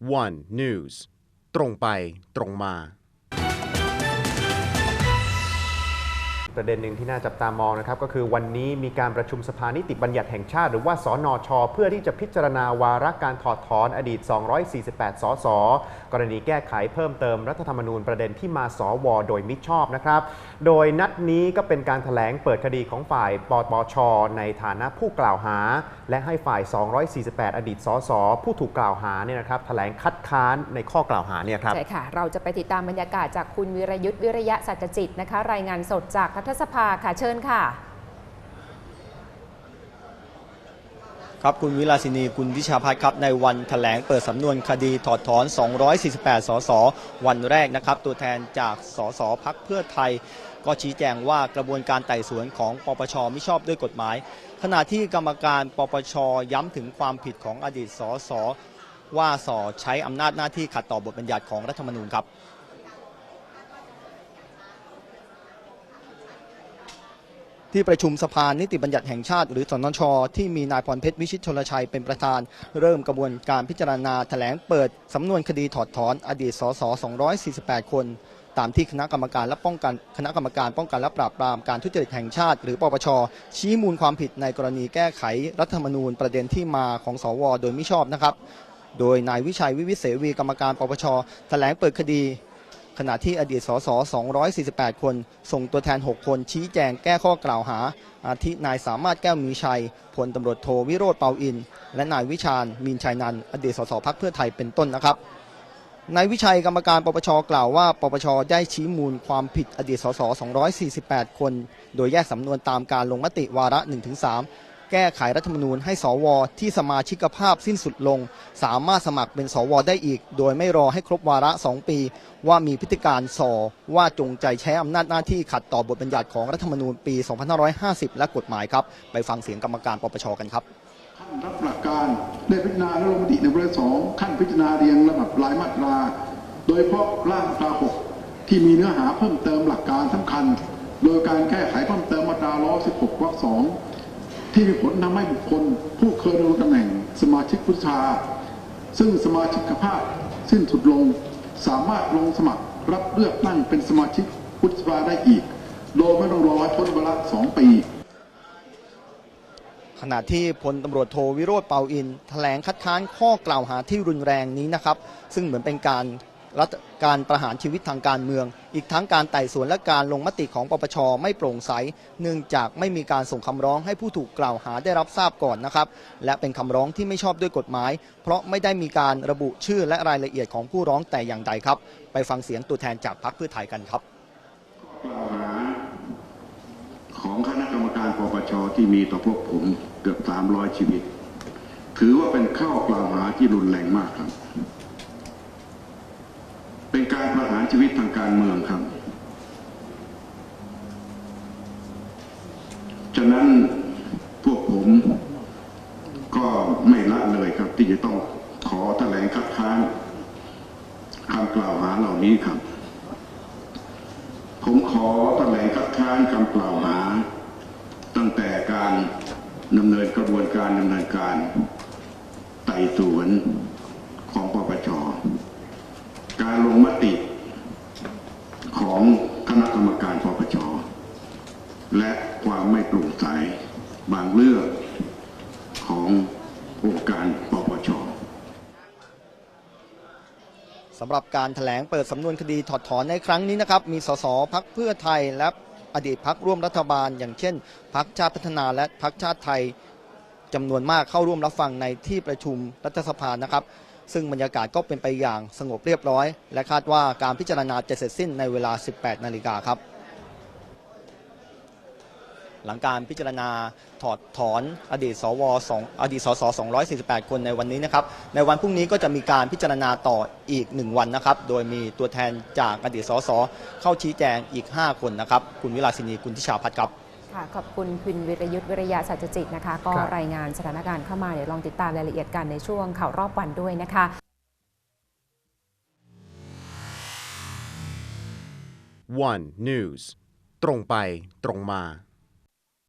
One News ตรงไปตรงมา ประเด็นหนึ่งที่น่าจับตามองนะครับก็คือวันนี้มีการประชุมสภานิติบัญญัติแห่งชาติ หรือว่าสนชเพื่อที่จะพิจารณาวาระการถอดถอนอดีต 248 สส กรณีแก้ไขเพิ่มเติมรัฐธรรมนูญประเด็นที่มาสว โดยมิชอบนะครับ โดยนัดนี้ก็เป็นการถแถลงเปิดคดีของฝ่ายปปช ในฐานะผู้กล่าวหา และให้ฝ่าย 248 อดีตสส ผู้ถูกกล่าวหาเนี่ยนะครับแถลงคัดค้านในข้อกล่าวหาเนี่ยครับใช่ค่ะเราจะไปติดตามบรรยากาศจากคุณวิรยุทธ์วิริยะสัจจิตนะคะรายงานสดจากรัฐสภาค่ะเชิญค่ะ ครับคุณวิลาสินีคุณวิชาพัฒน์ครับในวันถแถลงเปิดสำนวนคดีถอดถอน 248 สส วันแรกนะครับ ตัวแทนจากสสพักเพื่อไทย ก็ชี้แจงว่ากระบวนการไต่สวนของปปชไม่ชอบด้วยกฎหมาย ขณะที่กรรมการปปชย้ำถึงความผิดของอดีตสสว่าสอใช้อำนาจหน้าที่ขัดต่อบทบัญญัติของรัฐธรรมนูญครับ ที่ประชุมสภานิติบัญญัติแห่งชาติ หรือสนช ที่มีนายพรเพชรวิชิตชลชัยเป็นประธาน เริ่มกระบวนการพิจารณาแถลงเปิดสำนวนคดีถอดถอน อดีตสส248 คน ตามที่คณะกรรมการและป้องกันคณะกรรมการป้องกันและปราบปรามการทุจริตแห่งชาติ หรือปปช ชี้มูลความผิดในกรณีแก้ไขรัฐธรรมนูญประเด็นที่มาของสว โดยไม่ชอบนะครับ โดยนายวิชัยวิวิเสวีกรรมการปปชแถลงเปิดคดี ขณะที่อดีตสส248 คน ส่งตัวแทน 6 คน ชี้แจงแก้ข้อกล่าวหา อาทินายสามารถแก้วมีชัยพลตำรวจโทวิโรธเปาอิน และนายวิชาญมีนชัยนันอดีตสสพักเพื่อไทยเป็นต้นนะครับนายวิชัยกรรมการปปชกล่าวว่า ปปชได้ชี้มูลความผิดอดีตสส248 คน โดยแยกสำนวนตามการลงมติวาระ 1-3 แก้ไขรัฐธรรมนูญให้สวที่สมาชิกภาพสิ้นสุดลง สามารถสมัครเป็นสวได้อีก โดยไม่รอให้ครบวาระ 2 ปี ว่ามีพฤติการส่อว่าจงใจใช้อำนาจหน้าที่ขัดต่อบทบัญญัติของรัฐธรรมนูญปี 2550 และกฎหมายครับ ไปฟังเสียงกรรมการปปชกันครับขั้นรับหลักการได้พิจารณาและลงมติในวาระสองขั้นพิจารณาเรียงลำดับรายมาตรา โดยเฉพาะร่างมาตราหกที่มีเนื้อหาเพิ่มเติมหลักการสำคัญ โดยการแก้ไขเพิ่มเติมมาตรา116วรรคสอง ที่มีผลทำให้บุคคล ผู้เคยดำรงตำแหน่ง สมาชิกวุฒิสภาซึ่งสมาชิกภาพสิ้นสุดลงสามารถลงสมัครรับเลือกตั้งเป็นสมาชิกวุฒิสภาได้อีก โดยไม่ต้องรอให้พ้นเวลาสองปีขณะที่พลตำรวจโทวิโรธเปาอินแถลงคัดค้านข้อกล่าวหาที่รุนแรงนี้นะครับ ซึ่งเหมือนเป็นการ รัฐการประหารชีวิตทางการเมือง อีกทั้งการไต่สวนและการลงมติของปปชไม่โปร่งใส เนื่องจากไม่มีการส่งคำร้องให้ผู้ถูกกล่าวหาได้รับทราบก่อนนะครับ และเป็นคำร้องที่ไม่ชอบด้วยกฎหมาย เพราะไม่ได้มีการระบุชื่อและรายละเอียดของผู้ร้องแต่อย่างใดครับ ไปฟังเสียงตัวแทนจากพรรคเพื่อไทยกันครับกล่าวหาของคณะกรรมการปปชที่มีต่อพวกผมเกือบ300ชีวิต ถือว่าเป็นข้อกล่าวหาที่รุนแรงมากครับ เป็นการประหารชีวิตทางการเมืองครับ ฉะนั้นพวกผมก็ไม่ละเลยครับ ที่จะต้องขอแถลงคัดค้านคำกล่าวหาเหล่านี้ครับ ผมขอแถลงคัดค้านคำกล่าวหา ตั้งแต่การดำเนินกระบวนการดำเนินการไต่สวนของปปช การลงมติของคณะกรรมการปปช และความไม่โปร่งใสบางเรื่องขององค์การปปช สำหรับการถแถลงเปิดสำนวนคดีถอดถอนในครั้งนี้นะครับ มีสสพักเพื่อไทยและอดีตพักร่วมรัฐบาล อย่างเช่น พักชาติพัฒนาและพักชาติไทยจำนวนมากเข้าร่วมรับฟังในที่ประชุมรัฐสภานะครับ ซึ่งบรรยากาศก็เป็นไปอย่างสงบเรียบร้อย และคาดว่าการพิจารณาจะเสร็จสิ้นในเวลา 18 นาฬิกาครับ หลังการพิจารณาถอดถอนอดีตสวสองอดีตสส248 คนในวันนี้นะครับ ในวันพรุ่งนี้ก็จะมีการพิจารณาต่ออีก 1 วันนะครับ โดยมีตัวแทนจากอดีตสสเข้าชี้แจงอีก 5 คนนะครับ คุณวิลาสินีคุณทิชาพัฒน์ครับค่ะขอบคุณคุณวิรยุทธ์วิริยะสัจจิตนะคะ ก็ครับรายงานสถานการณ์เข้ามาเดี๋ยวลองติดตามรายละเอียดกันในช่วงข่าวรอบวันด้วยนะคะ One News ตรงไปตรงมา